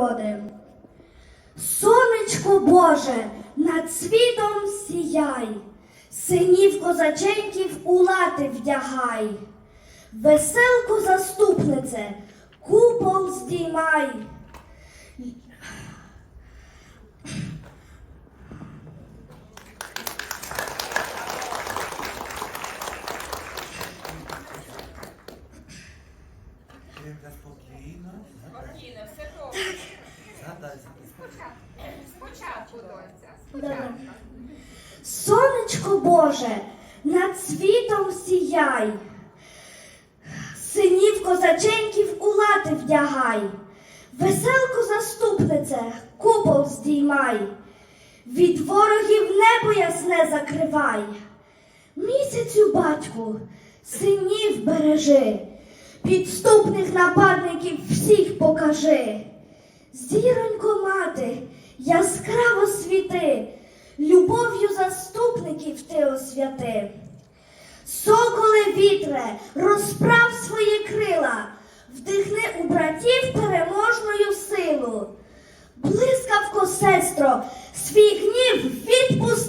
свободи. Сонечко Боже, над світом сіяй, синів козаченьків у лати вдягай, веселку заступнице, купол здіймай. Тихо, спокійно. Спокійно, все добре. Згадай. Спочатку, доця. Добре. Сонечко Боже, над світом сіяй, синів козаченьків у лати вдягай, веселку заступнице, купол здіймай, від ворогів небо ясне закривай. Місяцю, батьку, синів бережи, підступних нападників всіх покажи. Зіронько мати, яскраво світи, любов'ю заступників ти освяти. Соколе вітре, розправ свої крила, вдихни у братів переможною силу. Блискавко, сестро, свій гнів відпусти,